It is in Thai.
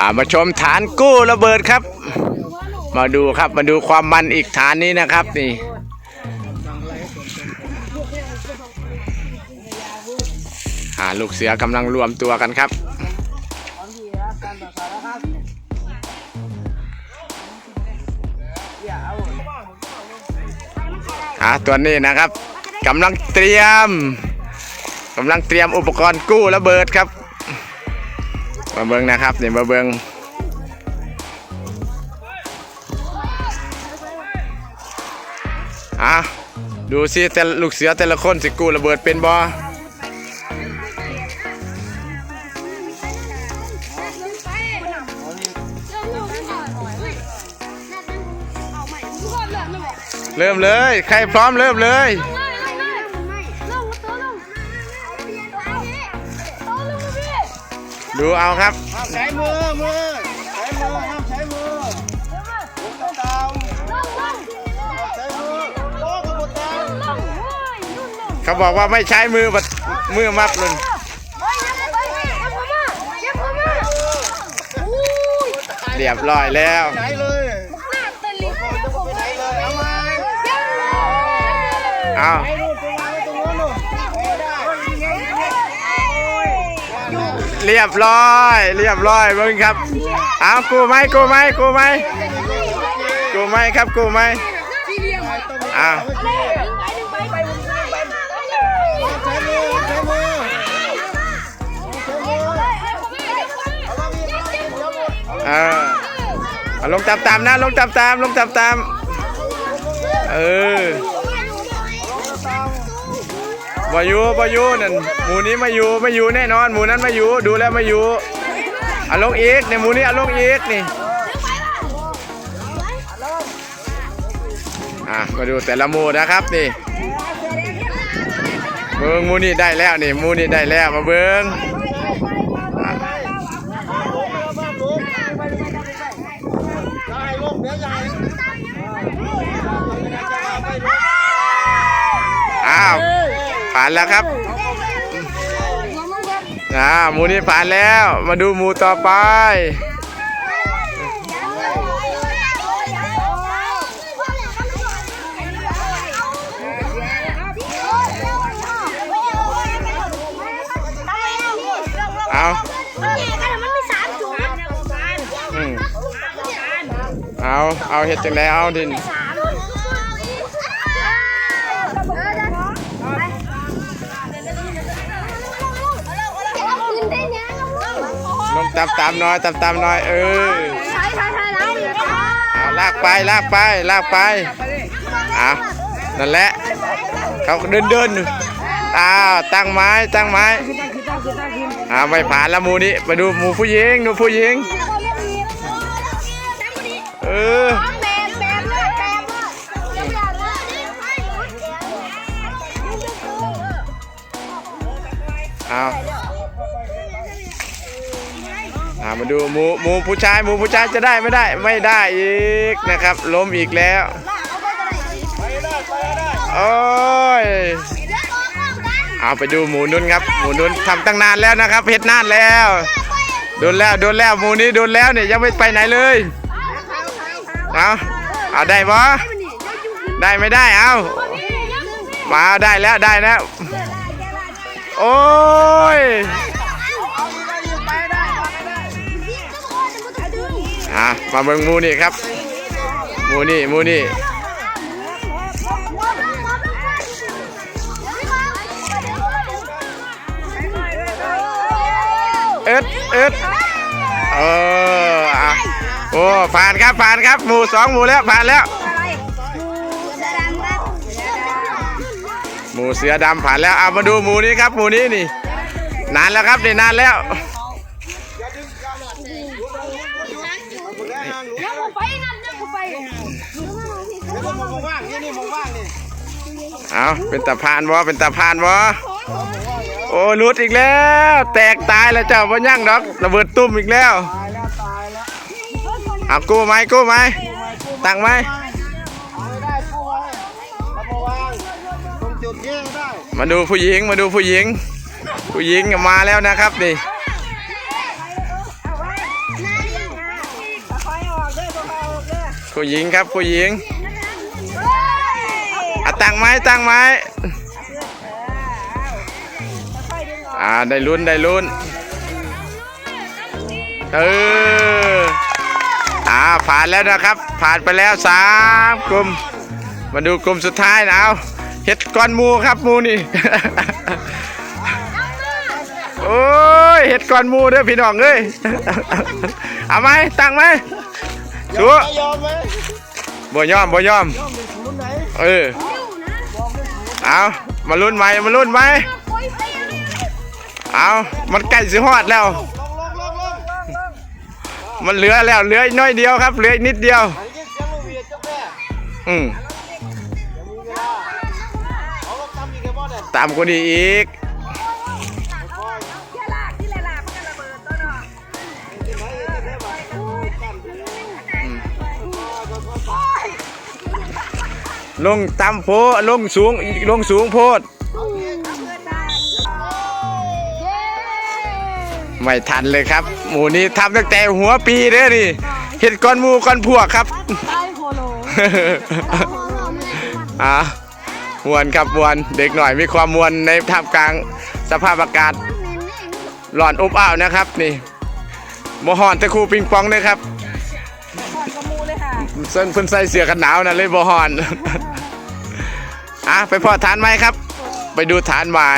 อ่ามาชมฐานกู้ระเบิดครับ มาดูครับมาดูความมันอีกฐานนี้นะครับนี่อ่าลูกเสือกำลังรวมตัวกันครับอ่าตัวนี้นะครับกำลังเตรียมกำลังเตรียมอุปกรณ์กู้ระเบิดครับ มาเบิงนะครับนี่มาเบิงอะดูสิแต่ลูกเสือแต่ละคนสิกูระเบิดเป็นบ่เริ่มเลย ใครพร้อมเริ่มเลย ดูเอาครับ ใช้มือมือใช้มือห้ามใช้มือผมตามตามใช้มือโอ้กระปุกตามเขาบอกว่าไม่ใช้มือบัดมือมับเลยเรียบร้อยแล้วไหนเลยไหนเลยเอามาเอา เรียบร้อย เรียบร้อยเบิ้งครับเอากูไหมกูไหมกูไหมกูไหมครับกูไหมอ้าเดี๋ยวเออลงตามตามนะลงตามตามลงตามตามเออ มาอยู่มาอยู่นั่นหมูนี้มาอยู่มาอยู่แน่นอนหมูนั้นมาอยู่ดูแล้วมาอยู่เอาลงอีกเนี่ยหมูนี้อาลงอีกนี่อะมาดูแต่ละหมูนะครับนี่เบิ้งหมูนี่ได้แล้วนี่หมูนี่ได้แล้วมาเบิ้งอ้าว ผ่านแล้วครับอ่าหมูนี้ผ่านแล้ว มาดูหมูต่อไปเอาอืมเอา เอาเห็ดจังไดเอาดิน ลงตามตามน้อยตามตามน้อย เออเอาลากไปลากไปลากไปเอานั่นแหละเขาเดินเดินอ้าวตั้งไม้ตั้งไม้อ้าไม่ผ่านล้วหมูนี้มาดูหมูผู้หญิงดูผู้หญิงเออเอา อ่ามาดูหมูหมูผู้ชายหมูผู้ชายจะได้ไม่ได้ไม่ได้อีกนะครับ ล้มอีกแล้วโอ้ยเอาไปดูหมูนุ่นครับ หมูนุ่นทำตั้งนานแล้วนะครับเฮ็ดนานแล้วโดนแล้วโดนแล้วหมูนี้โดนแล้วเนี่ยยังไม่ไปไหนเลยเอาเอาได้ปะได้ไม่ได้เอามาเอาได้แล้วได้แล้วโอ้ย อะมาเบิ่งมูนี่ครับ มูนี่มูนี่เอ็ดเอ็ดเอออะโอ้ผ่านครับผ่านครับหมูสองหมูแล้วผ่านแล้วหมูเสือดำผ่านแล้วเอามาดูหมูนี้ครับหมูนี้นี่ นานแล้วครับนี่นานแล้ว เอาเป็นตาพานวะเป็นตาพานวะโอ้ลุดอีกแล้ว แตกตายแล้วเจ้าพ่ยั่งดอกระเบิดตุ้มอีกแล้วเอากู้ไหมกู้ไหมตังไหมมาดูผู้หญิงมาดูผู้หญิง ผู้หญิงมาแล้วนะครับนี่ผู้หญิงครับผู้หญิง ตั้งไม้ตั้งไม้อ่าได้ลุ้นได้ลุ้นเอออ่าผ่านแล้วนะครับ ผ่านไปแล้วสามกลุ่มมาดูกลุ่มสุดท้ายนะเอาเห็ดก้อนหมูครับหมูนี่โอ้ยเห็ดก้อนหมูเด้อพี่น้องเอ้ยเอาไหมตั้งไหมชัวไม่ยอมไหมบ่ยอมบ่ยอมยอมเป็นศูนย์ไหนเออ เอามาลุ้นไหมมาลุ้นไหมเอามันใกล้สิฮอดแล้ว มันเหลือแล้วเหลืออีกน้อยเดียวครับ เหลืออีกนิดเดียว อืมตามกไอ้บอสเนี่ยตามคนนี้อีก ลยลงต่ำโพลงสูงลงสูงโพด ไม่ทันเลยครับ หมูนี้ทำตั้งแต่หัวปีเด้อนี่เห็ดก้อนหมูก้อนพวกครับอะมวนครับมวนเด็กหน่อยมีความมวนในท่ามกลางสภาพอากาศร้อนอบอ้าวนะครับ นี่โมหอนตะคูปิงปองเลยครับเส้นเพิ่นใส่เสื้อกันหนาวนะเลยโมหอน อะไปพอฐานไหมครับ ไปดูฐานไม้